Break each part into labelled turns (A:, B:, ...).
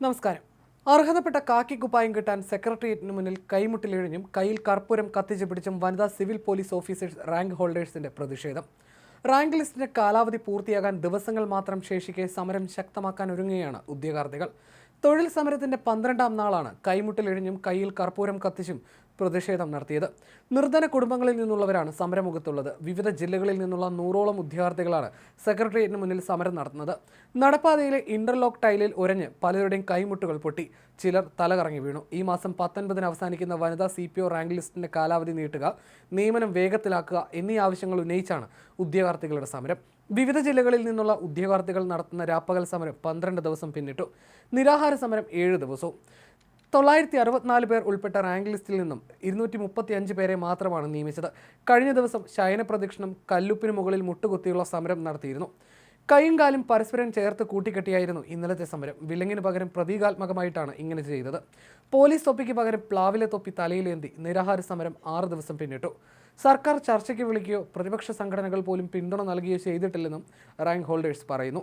A: നമസ്കാരം. അർഹതപ്പെട്ട കാക്കി കുപ്പായം കിട്ടാൻ സെക്രട്ടേറിയറ്റിന് മുന്നിൽ കൈമുട്ടിലിഴിഞ്ഞും കയ്യിൽ കർപ്പൂരം കത്തിച്ച് പിടിച്ചും വനിതാ സിവിൽ പോലീസ് ഓഫീസേഴ്സ് റാങ്ക് ഹോൾഡേഴ്സിന്റെ പ്രതിഷേധം. റാങ്ക് ലിസ്റ്റിന്റെ കാലാവധി പൂർത്തിയാകാൻ ദിവസങ്ങൾ മാത്രം ശേഷിക്കെ സമരം ശക്തമാക്കാൻ ഒരുങ്ങുകയാണ് ഉദ്യോഗാർത്ഥികൾ. തൊഴിൽ സമരത്തിന്റെ പന്ത്രണ്ടാം നാളാണ് കൈമുട്ടിലിഴിഞ്ഞും കയ്യിൽ കർപ്പൂരം കത്തിച്ചും പ്രതിഷേധം നടത്തിയത്. നിർധന കുടുംബങ്ങളിൽ നിന്നുള്ളവരാണ് സമരമുഖത്തുള്ളത്. വിവിധ ജില്ലകളിൽ നിന്നുള്ള നൂറോളം ഉദ്യോഗാർത്ഥികളാണ് സെക്രട്ടേറിയറ്റിന് മുന്നിൽ സമരം നടത്തുന്നത്. നടപ്പാതയിലെ ഇന്റർലോക്ക് ടൈലിൽ ഉരഞ്ഞ് പലരുടെയും കൈമുട്ടുകൾ പൊട്ടി. ചിലർ തലകറങ്ങി വീണു. ഈ മാസം പത്തൊൻപതിന് അവസാനിക്കുന്ന വനിതാ സി പി ഒ റാങ്ക് ലിസ്റ്റിന്റെ കാലാവധി നീട്ടുക നിയമനം വേഗത്തിലാക്കുക എന്നീ ആവശ്യങ്ങൾ ഉന്നയിച്ചാണ് ഉദ്യോഗാർത്ഥികളുടെ സമരം. വിവിധ ജില്ലകളിൽ നിന്നുള്ള ഉദ്യോഗാർത്ഥികൾ നടത്തുന്ന രാപ്പകൽ സമരം പന്ത്രണ്ട് ദിവസം പിന്നിട്ടു. നിരാഹാര സമരം ഏഴ് ദിവസവും. തൊള്ളായിരത്തി അറുപത്തിനാല് പേർ ഉൾപ്പെട്ട റാങ്ക് ലിസ്റ്റിൽ നിന്നും ഇരുന്നൂറ്റി മുപ്പത്തി അഞ്ച് പേരെ മാത്രമാണ് നിയമിച്ചത്. കഴിഞ്ഞ ദിവസം ശയന പ്രദക്ഷിണം കല്ലുപ്പിന് മുകളിൽ മുട്ടുകുത്തിയുള്ള സമരം നടത്തിയിരുന്നു. കൈയും കാലും പരസ്പരം ചേർത്ത് കൂട്ടിക്കെട്ടിയായിരുന്നു ഇന്നലത്തെ സമരം. വിലങ്ങിന് പകരം പ്രതീകാത്മകമായിട്ടാണ് ഇങ്ങനെ ചെയ്തത്. പോലീസ് തൊപ്പിക്ക് പകരം പ്ലാവിലെ തൊപ്പി തലയിലേന്തി നിരാഹാര സമരം ആറ് ദിവസം പിന്നിട്ടു. സർക്കാർ ചർച്ചയ്ക്ക് വിളിക്കുകയോ പ്രതിപക്ഷ സംഘടനകൾ പോലും പിന്തുണ നൽകുകയോ ചെയ്തിട്ടില്ലെന്നും റാങ്ക് ഹോൾഡേഴ്സ് പറയുന്നു.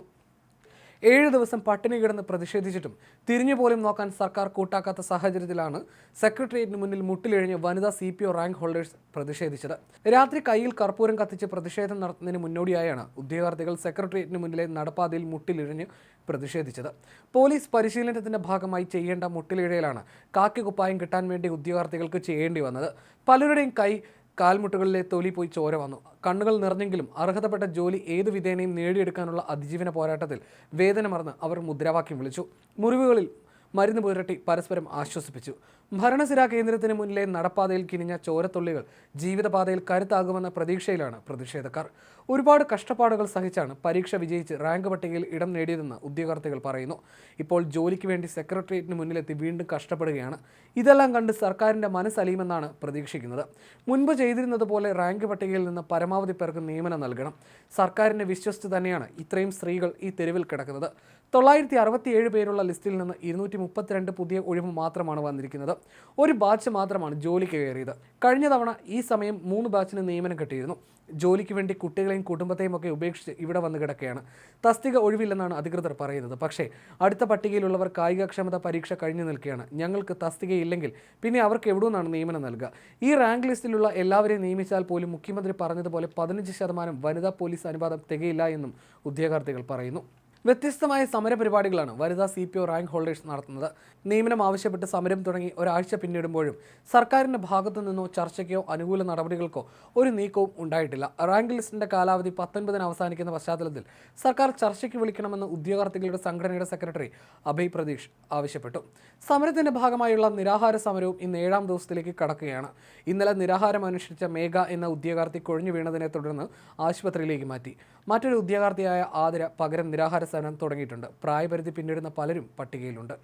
A: ഏഴ് ദിവസം പട്ടിണി കിടന്ന് പ്രതിഷേധിച്ചിട്ടും തിരിഞ്ഞു പോലും നോക്കാൻ സർക്കാർ കൂട്ടാക്കാത്ത സാഹചര്യത്തിലാണ് സെക്രട്ടേറിയറ്റിന് മുന്നിൽ മുട്ടിലിഴിഞ്ഞ് വനിതാ C P O rank holders പ്രതിഷേധിച്ചത്. രാത്രി കയ്യിൽ കർപ്പൂരം കത്തിച്ച് പ്രതിഷേധം നടത്തുന്നതിന് മുന്നോടിയായാണ് ഉദ്യോഗാർത്ഥികൾ സെക്രട്ടേറിയറ്റിന് മുന്നിലെ നടപ്പാതയിൽ മുട്ടിലിഴിഞ്ഞ് പ്രതിഷേധിച്ചത്. പോലീസ് പരിശീലനത്തിന്റെ ഭാഗമായി ചെയ്യേണ്ട മുട്ടിലിഴയിലാണ് കാക്കി കുപ്പായം കിട്ടാൻ വേണ്ടി ഉദ്യോഗാർത്ഥികൾക്ക് ചെയ്യേണ്ടി വന്നത്. പലരുടെയും കൈ കാൽമുട്ടുകളിലെ തൊലി പോയി ചോര വന്നു. കണ്ണുകൾ നിറഞ്ഞെങ്കിലും അർഹതപ്പെട്ട ജോലി ഏതു വിധേനയും നേടിയെടുക്കാനുള്ള അതിജീവന പോരാട്ടത്തിൽ വേദന മറന്ന് അവർ മുദ്രാവാക്യം വിളിച്ചു. മുറിവുകളിൽ മരുന്ന് പുരട്ടി പരസ്പരം ആശ്വസിപ്പിച്ചു. ഭരണസിരാ കേന്ദ്രത്തിന് മുന്നിലെ നടപ്പാതയിൽ കിനിഞ്ഞ ചോരത്തുള്ളികൾ ജീവിതപാതയിൽ കരുത്താകുമെന്ന പ്രതീക്ഷയിലാണ് പ്രതിഷേധക്കാർ. ഒരുപാട് കഷ്ടപ്പാടുകൾ സഹിച്ചാണ് പരീക്ഷ വിജയിച്ച് റാങ്ക് പട്ടികയിൽ ഇടം നേടിയതെന്ന് ഉദ്യോഗാർത്ഥികൾ പറയുന്നു. ഇപ്പോൾ ജോലിക്ക് വേണ്ടി സെക്രട്ടേറിയറ്റിന് മുന്നിലെത്തി വീണ്ടും കഷ്ടപ്പെടുകയാണ്. ഇതെല്ലാം കണ്ട് സർക്കാരിന്റെ മനസ്സലിയുമെന്നാണ് പ്രതീക്ഷിക്കുന്നത്. മുൻപ് ചെയ്തിരുന്നത് പോലെ റാങ്ക് പട്ടികയിൽ നിന്ന് പരമാവധി പേർക്ക് നിയമനം നൽകണം. സർക്കാരിനെ വിശ്വസിച്ച് തന്നെയാണ് ഇത്രയും സ്ത്രീകൾ ഈ തെരുവിൽ കിടക്കുന്നത്. തൊള്ളായിരത്തി അറുപത്തിയേഴ് പേരുള്ള ലിസ്റ്റിൽ നിന്ന് ഇരുന്നൂറ്റി മുപ്പത്തിരണ്ട് പുതിയ ഒഴിവ് മാത്രമാണ് വന്നിരിക്കുന്നത്. ഒരു ബാച്ച് മാത്രമാണ് ജോലിക്ക് കയറിയത്. കഴിഞ്ഞ തവണ ഈ സമയം മൂന്ന് ബാച്ചിന് നിയമനം കിട്ടിയിരുന്നു. ജോലിക്ക് വേണ്ടി കുട്ടികളെയും കുടുംബത്തെയും ഒക്കെ ഉപേക്ഷിച്ച് ഇവിടെ വന്ന് കിടക്കുകയാണ്. തസ്തിക ഒഴിവില്ലെന്നാണ് അധികൃതർ പറയുന്നത്. പക്ഷേ അടുത്ത പട്ടികയിലുള്ളവർ കായികക്ഷമത പരീക്ഷ കഴിഞ്ഞു നിൽക്കുകയാണ്. ഞങ്ങൾക്ക് തസ്തികയില്ലെങ്കിൽ പിന്നെ അവർക്ക് എവിടെ നിന്നാണ് നിയമനം നൽകുക? ഈ റാങ്ക് ലിസ്റ്റിലുള്ള എല്ലാവരെയും നിയമിച്ചാൽ പോലും മുഖ്യമന്ത്രി പറഞ്ഞതുപോലെ പതിനഞ്ച് ശതമാനം വനിതാ പോലീസ് അനുപാതം തികയില്ല എന്നും ഉദ്യോഗാർത്ഥികൾ പറയുന്നു. വ്യത്യസ്തമായ സമരപരിപാടികളാണ് വനിതാ C P O rank holders നടത്തുന്നത്. നിയമനം ആവശ്യപ്പെട്ട് സമരം തുടങ്ങി ഒരാഴ്ച പിന്നിടുമ്പോഴും സർക്കാരിന്റെ ഭാഗത്തു നിന്നോ ചർച്ചയ്ക്കോ അനുകൂല നടപടികൾക്കോ ഒരു നീക്കവും ഉണ്ടായിട്ടില്ല. റാങ്ക് ലിസ്റ്റിന്റെ കാലാവധി പത്തൊൻപതിന് അവസാനിക്കുന്ന പശ്ചാത്തലത്തിൽ സർക്കാർ ചർച്ചയ്ക്ക് വിളിക്കണമെന്ന് ഉദ്യോഗാർത്ഥികളുടെ സംഘടനയുടെ സെക്രട്ടറി അഭയ് പ്രതീഷ് ആവശ്യപ്പെട്ടു. സമരത്തിന്റെ ഭാഗമായുള്ള നിരാഹാര സമരവും ഇന്ന് ഏഴാം ദിവസത്തിലേക്ക് കടക്കുകയാണ്. ഇന്നലെ നിരാഹാരം അനുഷ്ഠിച്ച മേഘ എന്ന ഉദ്യോഗാർത്ഥി കൊഴിഞ്ഞു വീണതിനെ തുടർന്ന് ആശുപത്രിയിലേക്ക് മാറ്റി. മറ്റൊരു ഉദ്യോഗാർത്ഥിയായ ആതിര പകരം നിരാഹാര സമരം തുടങ്ങിയിട്ടുണ്ട്. പ്രായപരിധി പിന്നിടുന്ന പലരും പട്ടികയിലുണ്ട്.